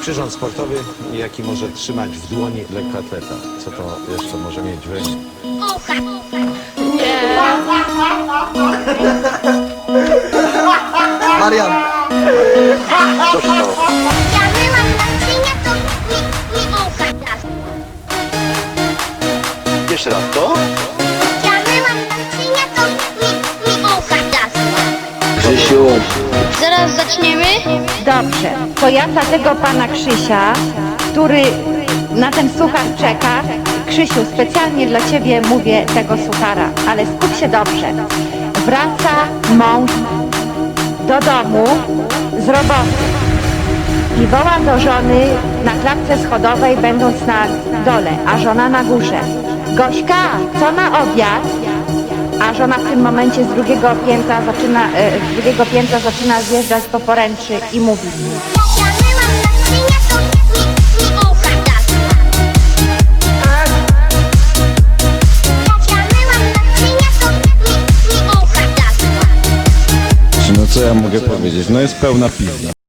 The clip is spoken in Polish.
Przyrząd sportowy, jaki może trzymać w dłoni lekkoatleta. Co to jeszcze może mieć w ręku? Marian? Ja to mi, mi ucha las. Jeszcze raz, to? Ja myłam naczynia, to mi, mi ucha. Krzysiu, Zaraz zaczniemy? Dobrze, to ja dla tego pana Krzysia, który na ten suchar czeka, Krzysiu, specjalnie dla ciebie mówię tego suchara, ale skup się dobrze. Wraca mąż do domu z roboty i woła do żony na klatce schodowej, będąc na dole, a żona na górze. Gośka, co na obiad? A żona w tym momencie z drugiego piętra zaczyna, e, z drugiego piętra zaczyna zjeżdżać po poręczy i mówi. No co ja mogę powiedzieć? No jest pełna pizda.